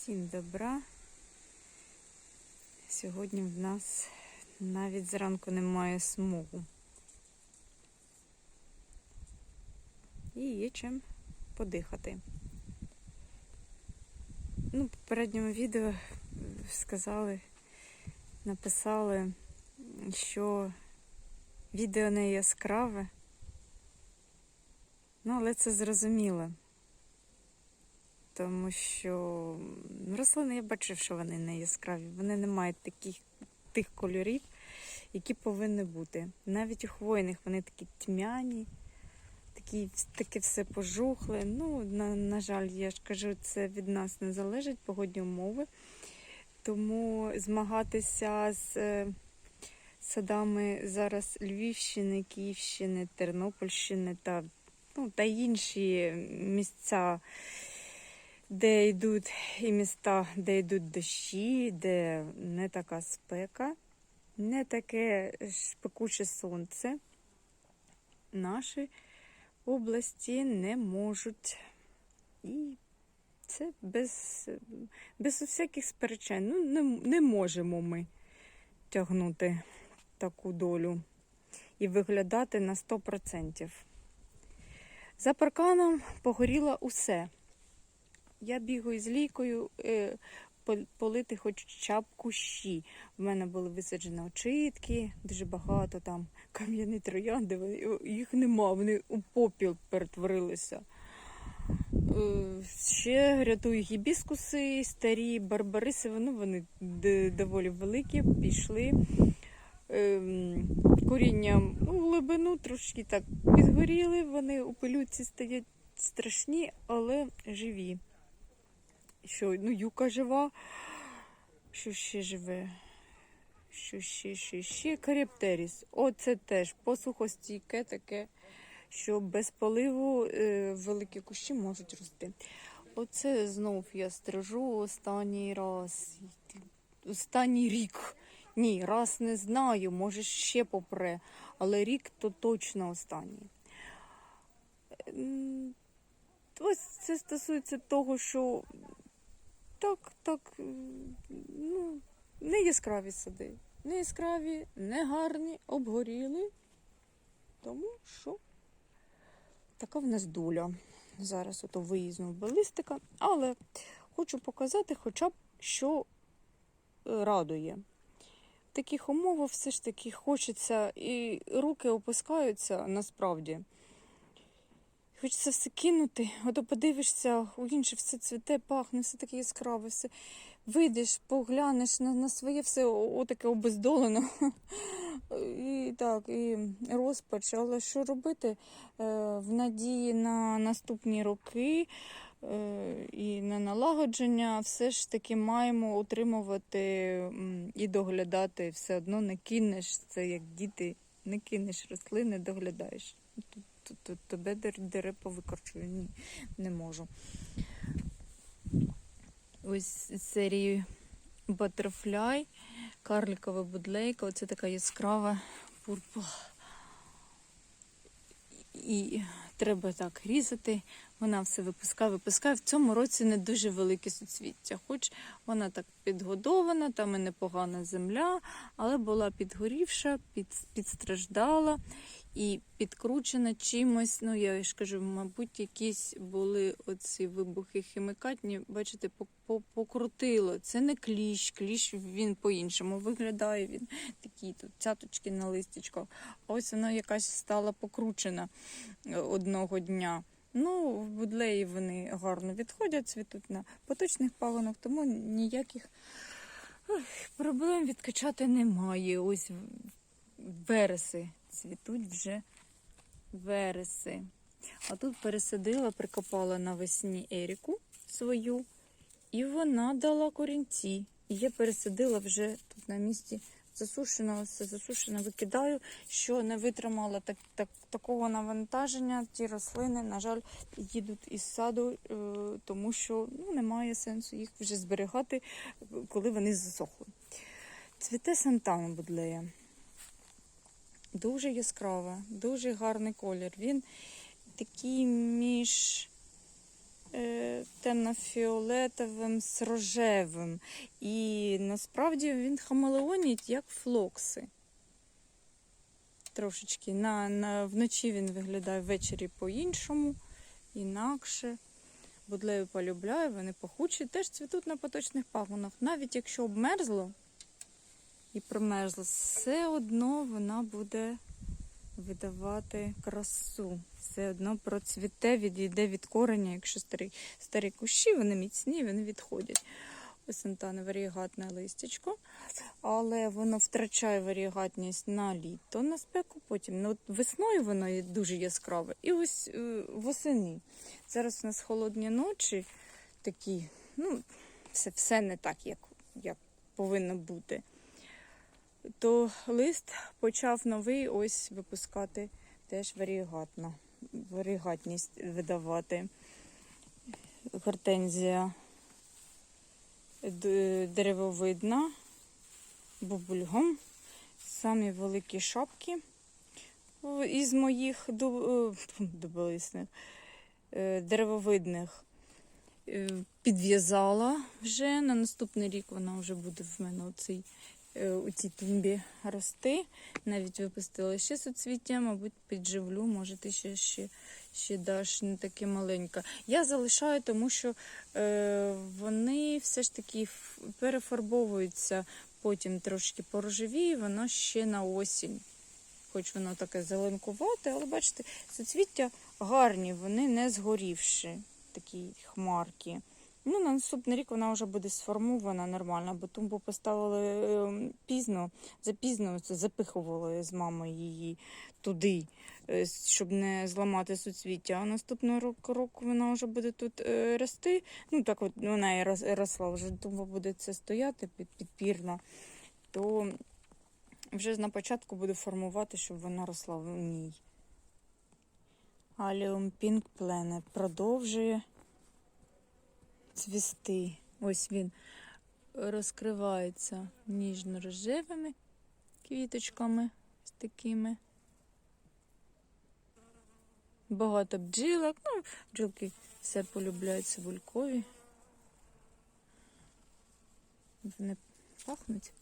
Всім добра. Сьогодні в нас навіть зранку немає смугу. І є чим подихати. Ну, в попередньому відео сказали, написали, що відео не яскраве. Ну, але це зрозуміло. Тому що рослини я бачив, що вони не яскраві. Вони не мають таких тих кольорів, які повинні бути. Навіть у хвойних вони такі тьмяні, такі, таке все пожухле. Ну, на, на жаль, я ж кажу, це від нас не залежить, погодні умови. Тому змагатися з е, садами зараз Львівщини, Київщини, Тернопільщини та, ну, та інші місця де йдуть і міста, де йдуть дощі, де не така спека, не таке спекуче сонце. Наші області не можуть. І це без, без усяких сперечань. Ну, не, не можемо ми тягнути таку долю і виглядати на 100%. За парканом погоріло усе. Я бігаю з лікою е, полити хоча б кущі. В мене були висаджені очитки, дуже багато там кам'яні троянди, їх нема, вони у попіл перетворилися. Е, Ще рятую гібіскуси, старі барбариси, ну, вони доволі великі, пішли. Ем, Корінням ну, в глибину трошки так підгоріли, вони у пилюці стають страшні, але живі. Що, ну, юка жива. Що ще живе? Що ще, ще, ще каріптеріс. Оце теж посухостійке таке, що без поливу е, великі кущі можуть рости. Оце знов я стрижу останній раз. Останній рік. Ні, раз не знаю, може ще попре, але рік то точно останній. Ось це стосується того, що так, так, ну, не яскраві сади. Не яскраві, не гарні, обгоріли. Тому що така в нас доля. Зараз ото виїзну балістика, але хочу показати хоча б, що е, радує. В таких умовах все ж таки хочеться і руки опускаються насправді. Хочеться все кинути, ото подивишся, у інше все цвіте, пахне, все таке яскраве, все. Вийдеш, поглянеш на, на своє все отаке обездолено. І так, і розпач. Але що робити? Е, В надії на наступні роки е, і на налагодження все ж таки маємо утримувати і доглядати. Все одно не кинеш це, як діти, не кинеш рослини, доглядаєш. Тебе дер- дере повикорчую. Ні, не можу. Ось з серії Butterfly, карликова будлейка. Оце така яскрава пурпур. І треба так різати. Вона все випускає, випускає. В цьому році не дуже велике суцвіття. Хоч вона так підгодована, там і непогана земля, але була підгорівша, під, підстраждала і підкручена чимось. Ну, я ж кажу, мабуть, якісь були оці вибухи хімікатні, бачите, по- по- покрутило. Це не кліщ, кліщ він по-іншому виглядає. Він такі тут цяточки на листячках. А ось вона якась стала покручена е, одного дня. Ну, в будлеї вони гарно відходять, цвітуть на поточних пагонах, тому ніяких проблем відкачати немає. Ось вереси цвітуть вже вереси. А тут пересадила, прикопала навесні Еріку свою, і вона дала корінці. І я пересадила вже тут на місці засушено, все засушено, викидаю, що не витримала так, так, такого навантаження. Ті рослини, на жаль, їдуть із саду, е, тому що ну, немає сенсу їх вже зберігати, коли вони засохли. Цвіте Сантана будлея. Дуже яскрава, дуже гарний колір. Він такий між е, темно-фіолетовим з рожевим. І насправді він хамелеонить як флокси. Трошечки. На, на, вночі він виглядає ввечері по-іншому, інакше. Будлею полюбляю, вони пахучі, теж цвітуть на поточних пагонах. Навіть якщо обмерзло і промерзло, все одно вона буде видавати красу. Все одно процвіте, відійде від кореня, якщо старі, старі кущі, вони міцні, вони відходять. Ось сантане варігатне листячко, але воно втрачає варігатність на літо, на спеку, потім ну, от весною воно дуже яскраве. І ось е, восени. Зараз у нас холодні ночі такі, ну, все, все не так, як, як повинно бути. То лист почав новий ось випускати теж варігатно, варігатність видавати. Гортензія деревовидна, бубульгом. Самі великі шапки із моїх дуб- дуболисних, е, деревовидних. Е, Підв'язала вже. На наступний рік вона вже буде в мене е, у цій тумбі рости. Навіть випустила ще суцвіття, мабуть, підживлю, може ти ще, ще, ще даш не таке маленька. Я залишаю, тому що е, вони все ж таки перефарбовуються потім трошки порожеві, воно ще на осінь. Хоч воно таке зеленкувате, але бачите, суцвіття гарні, вони не згорівші, такі хмарки. Ну, на наступний рік вона вже буде сформована нормально, бо тумбу поставили е, пізно, запізно запихували з мамою її туди, е, щоб не зламати суцвіття. А наступного року, року вона вже буде тут е, рости. Ну так от вона і росла, вже тумба буде це стояти під, підпірно, то вже на початку буду формувати, щоб вона росла в ній. Аліум Pink Planet продовжує цвісти. Ось він розкривається ніжно-рожевими квіточками з такими. Багато бджілок. Ну, бджілки все полюбляють цибулькові. Вони пахнуть.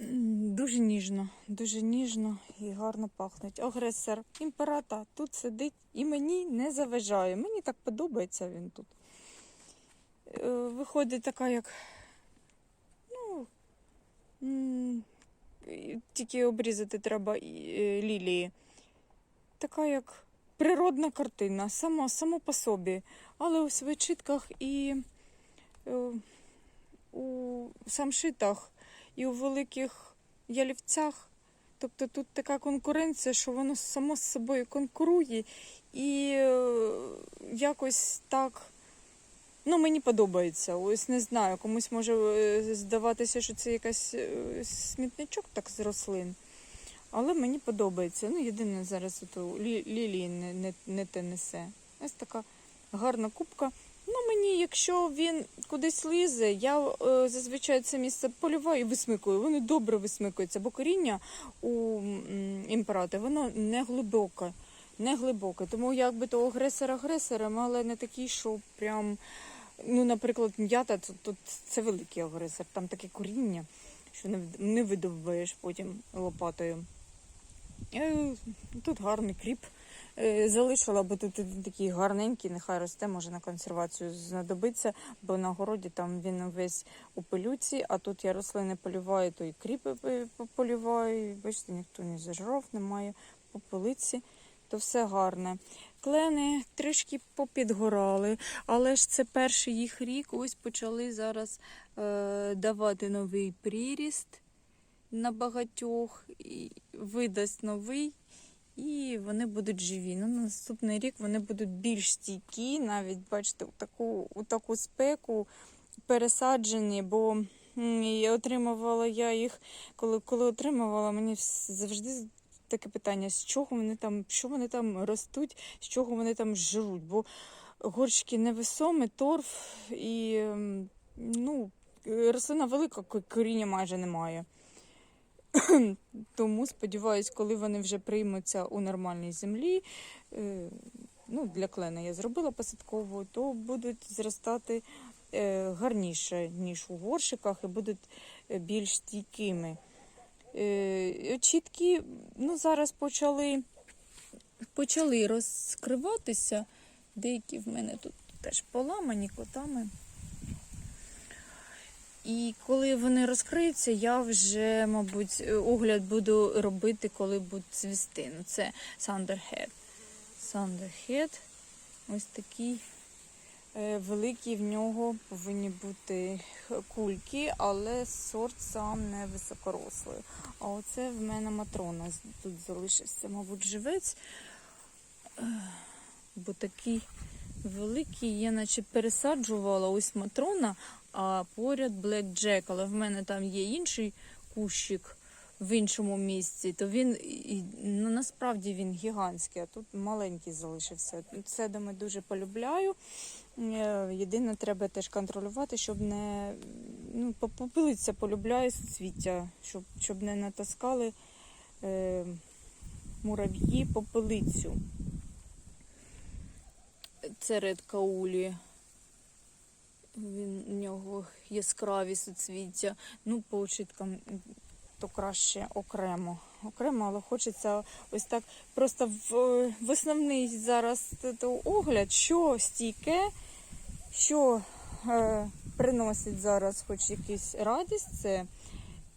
Дуже ніжно, дуже ніжно і гарно пахнуть. Агресор імперата тут сидить і мені не заважає. Мені так подобається він тут. Е, Виходить така, як. Ну, тільки обрізати треба е, лілії. Така як природна картина, сама, само по собі. Але у свечитках і е, у самшитах і у великих ялівцях. Тобто тут така конкуренція, що воно само з собою конкурує і якось так. Ну, мені подобається. Ось не знаю, комусь може е, здаватися, що це якась е, смітничок так з рослин. Але мені подобається. Ну, єдине зараз лілії не, не, не те несе. Ось така гарна кубка. Ну, мені, якщо він кудись лізе, я е, зазвичай це місце полюваю і висмикую. Вони добре висмикуються, бо коріння у імперати, воно не глибоке. Не глибоке. Тому якби то агресор агресором, але не такий, що прям. Ну, наприклад, м'ята, то це великий агресор, там таке коріння, що не, не видовбаєш потім лопатою. Е, Тут гарний кріп. Е, Залишила, бо тут він такий гарненький, нехай росте, може на консервацію знадобиться, бо на городі там він весь у пилюці, а тут я рослини полюваю, то і кріпи полюваю. Бачите, ніхто не зажрав, немає по полиці, то все гарне. Клени трішки попідгорали, але ж це перший їх рік. Ось почали зараз е, давати новий приріст на багатьох, і видасть новий, і вони будуть живі. Ну, на наступний рік вони будуть більш стійкі, навіть бачите, у таку, у таку спеку пересаджені, бо і отримувала я їх, коли, коли отримувала, мені завжди таке питання, з чого вони там, що вони там ростуть, з чого вони там жруть. Бо горщики невесомі, торф і ем, ну, рослина велика, коріння майже немає. Тому сподіваюсь, коли вони вже приймуться у нормальній землі, е, ну, для клена я зробила посадкову, то будуть зростати е, гарніше, ніж у горшиках, і будуть е, більш стійкими. Е, чіткі ну, зараз почали, почали розкриватися. Деякі в мене тут теж поламані котами. І коли вони розкриються, я вже, мабуть, е, огляд буду робити, коли будуть цвісти. Ну, це Thunderhead. Thunderhead. Ось такий е, великий в нього повинні бути кульки, але сорт сам не високорослий. А оце в мене матрона тут залишився, мабуть, живець. Е, Бо такий великий, я наче пересаджувала ось матрона, а поряд Jack, але в мене там є інший кущик в іншому місці, то він ну, насправді він гігантський, а тут маленький залишився. Це доми дуже полюбляю. Е, Єдине, треба теж контролювати, щоб не ну, по- попилиться, полюбляю суцвіття, щоб, щоб не натаскали е, мурав'ї попелицю. Це ред каулі. Він у нього яскраві суцвіття. Ну, по очіткам то краще окремо. Окремо, але хочеться ось так просто в, в основний зараз т- т- огляд, що стійке, що е, приносить зараз хоч якусь радість, це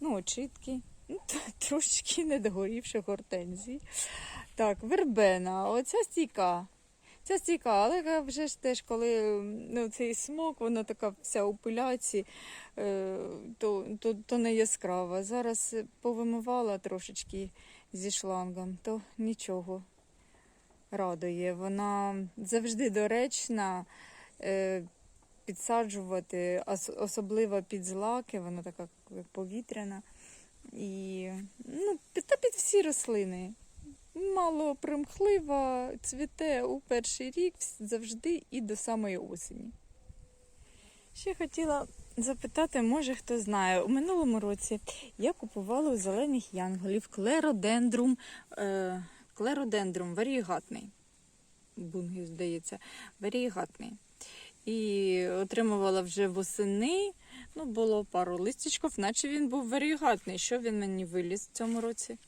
ну, очітки, ну, трошечки недогорівши гортензії. Так, вербена, оця стійка. Ця стійка, але вже ж теж, коли ну, цей смок, вона така вся у пиляці, е, то, то, то не яскрава. Зараз е, повимивала трошечки зі шлангом, то нічого радує. Вона завжди доречна е, підсаджувати, особливо під злаки, вона така повітряна. І ну, та під всі рослини мало примхлива, цвіте у перший рік завжди і до самої осені. Ще хотіла запитати, може хто знає, у минулому році я купувала у зелених янголів клеродендрум, е, клеродендрум варігатний. Бунги, здається, варігатний. І отримувала вже восени. Ну, було пару листячків, наче він був варігатний. Що він мені виліз в цьому році?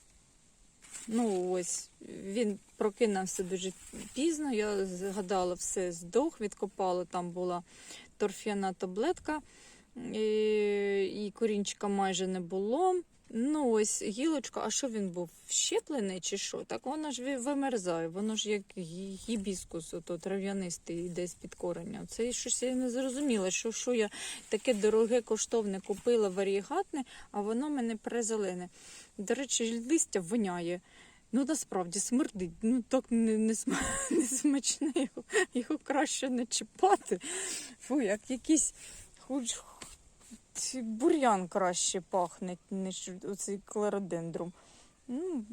Ну, ось він прокинувся дуже пізно. Я згадала, все здох, відкопала. Там була торф'яна таблетка, і, корінчика майже не було. Ну, ось гілочка, а що він був? Щеплений чи що? Так воно ж вимерзає, воно ж як гібіскус, ото трав'янистий десь під коренням. Це щось я не зрозуміла, що, що я таке дороге коштовне купила варігатне, а воно мене призелене. До речі, листя воняє. Ну, насправді смердить. Ну так не, не, см... не смачне його, його краще не чіпати. Фу, як якийсь хоч бур'ян краще пахне, ніж оцей клеродендрум. Ну,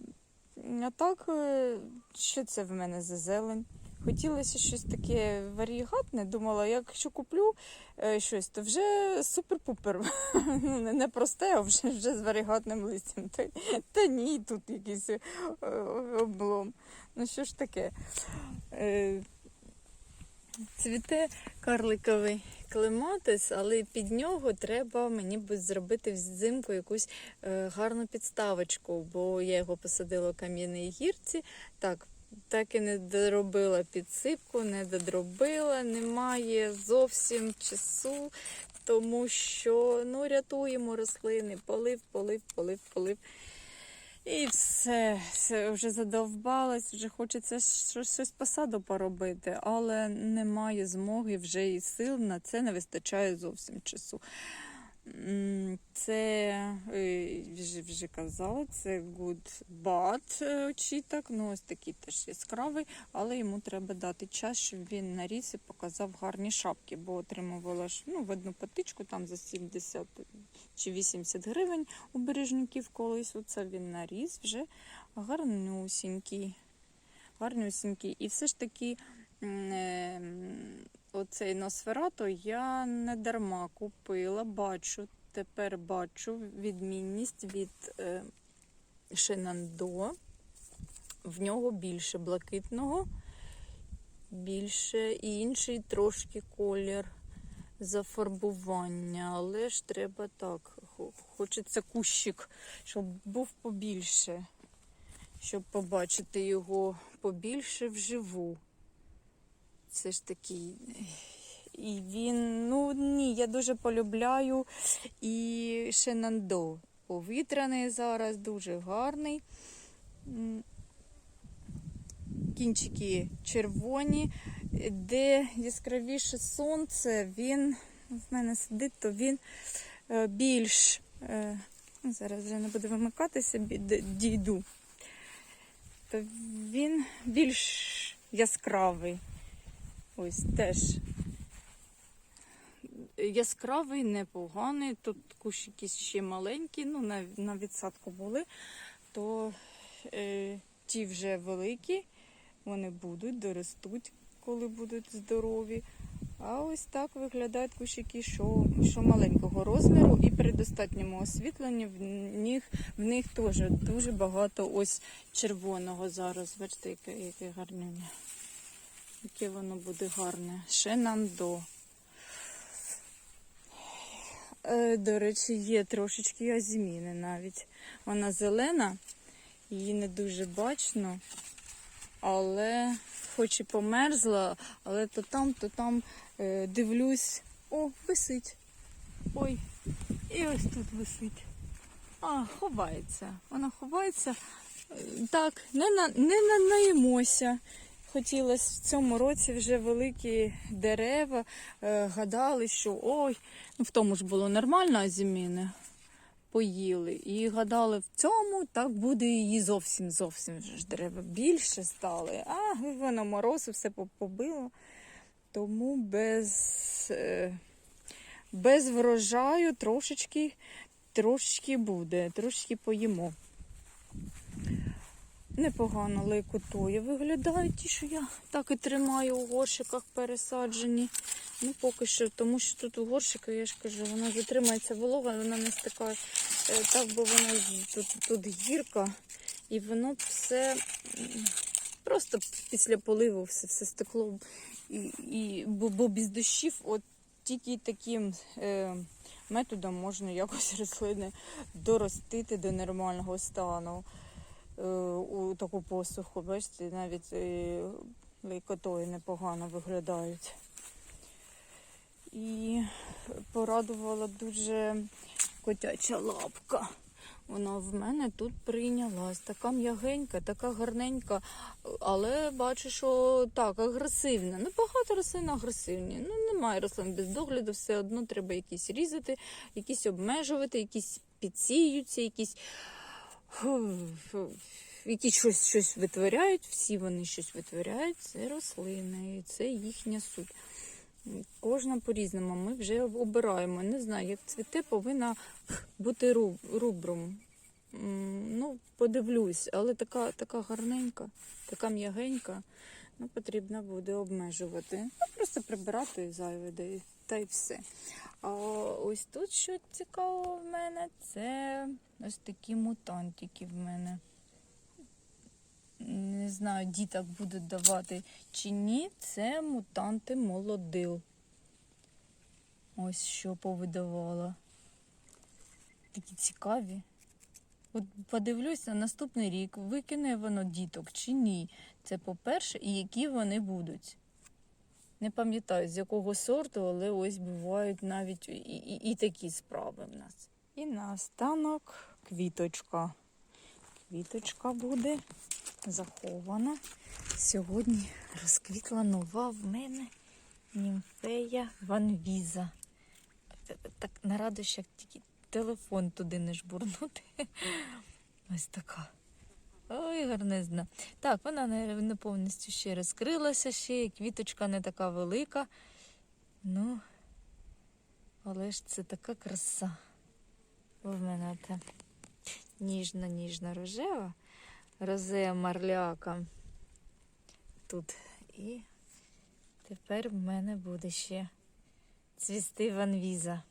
а так, е, що це в мене за зелень? Хотілося щось таке варігатне. Думала, якщо куплю е, щось, то вже супер-пупер. Ну, не- просте, а вже, вже з варігатним листям. Та, та ні, тут якийсь е, облом. Ну що ж таке? Е, Цвіте карликовий клематис, але під нього треба мені би зробити взимку якусь гарну підставочку, бо я його посадила в кам'яній гірці. Так, так і не доробила підсипку, не додробила, немає зовсім часу, тому що ну, рятуємо рослини, полив, полив, полив, полив. І все, все вже задовбалась, вже хочеться щось, щось по саду поробити, але немає змоги вже і сил на це не вистачає зовсім часу. Це е, вже, вже казала, це Good Bad е, очіток. Ну, ось такий теж яскравий, але йому треба дати час, щоб він наріс і показав гарні шапки, бо отримувала ж ну, в одну патичку там за 70 чи 80 гривень у бережників колись. Оце він наріс вже гарнюсінький. Гарнюсінький. І все ж таки е, оцей Носферато я не дарма купила, бачу, тепер бачу відмінність від е, Шенандо. В нього більше блакитного, більше, і інший трошки колір зафарбування, але ж треба так. Хочеться кущик, щоб був побільше, щоб побачити його побільше вживу. Це ж такий. І він, ну ні, я дуже полюбляю і Шенандо. Повітряний зараз, дуже гарний. Кінчики червоні, де яскравіше сонце, він в мене сидить, то він е, більш. е, ну, Зараз вже не буду вимикатися, дійду. То він більш яскравий. Ось теж яскравий, непоганий. Тут кущики ще маленькі, ну на, на відсадку були, то е, ті вже великі, вони будуть, доростуть, коли будуть здорові. А ось так виглядають кущики, що, що маленького розміру, і при достатньому освітленні в них, в них теж дуже багато ось червоного зараз. Бачите, яке, гарнюня. Яке воно буде гарне. Шенандо. Е, До речі, є трошечки азіміни навіть. Вона зелена, її не дуже бачно, але хоч і померзла, але то там, то там е, дивлюсь. О, висить. Ой, і ось тут висить. А, ховається. Вона ховається. Е, Так, не, на, не нанаїмося. Хотілося в цьому році вже великі дерева. Е, гадали, що ой, ну в тому ж було нормально, а зіміни поїли. І гадали, в цьому так буде її зовсім зовсім ж дерева більше стали. А воно морозу все побило. Тому без, е, без врожаю трошечки, трошечки буде, трошечки поїмо. Непогано лейкотує виглядають ті, що я так і тримаю у горщиках пересаджені. Ну, поки що, тому що тут у горщика, я ж кажу, вона затримається волога, вона не стикає е, так, бо вона тут, тут гірка, і воно все просто після поливу все, все стекло. І, і, бо, бо без дощів, от тільки таким е, методом можна якось рослини доростити до нормального стану у таку посуху. Бачите, навіть е, лейкотої непогано виглядають. І порадувала дуже котяча лапка. Вона в мене тут прийнялась. Така м'ягенька, така гарненька, але бачу, що так, агресивна. Ну, багато рослин агресивні. Ну, немає рослин без догляду, все одно треба якісь різати, якісь обмежувати, якісь підсіються, якісь які щось, щось витворяють, всі вони щось витворяють, це рослини, це їхня суть. Кожна по-різному. Ми вже обираємо. Не знаю, як цвіте, повинна бути рубром. Ну, подивлюсь, але така, така гарненька, така м'ягенька. Ну, потрібно буде обмежувати. Ну, просто прибирати зайве, і- та й все. А ось тут що цікаво в мене, це ось такі мутантики в мене. Не знаю, діток будуть давати чи ні. Це мутанти молодил. Ось що повидавала. Такі цікаві. От подивлюсь на наступний рік, викине воно діток чи ні. Це по-перше, і які вони будуть. Не пам'ятаю, з якого сорту, але ось бувають навіть і, і, і такі справи в нас. І наостанок квіточка. Квіточка буде захована. Сьогодні розквітла нова в мене німфея ванвіза. Так на радощах тільки телефон туди не жбурнути. Ось така. Ой, гарнизна. Так, вона не, повністю ще розкрилася, ще квіточка не така велика. Ну, але ж це така краса. В мене та ніжна, ніжна рожева, розея марляка тут. І тепер в мене буде ще цвісти ванвіза.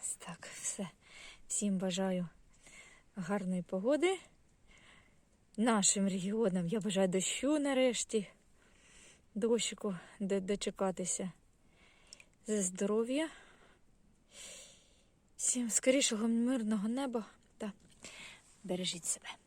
Ось так, все. Всім бажаю гарної погоди. Нашим регіонам я бажаю дощу нарешті. дощику дочекатися за здоров'я. Всім скорішого мирного неба та бережіть себе.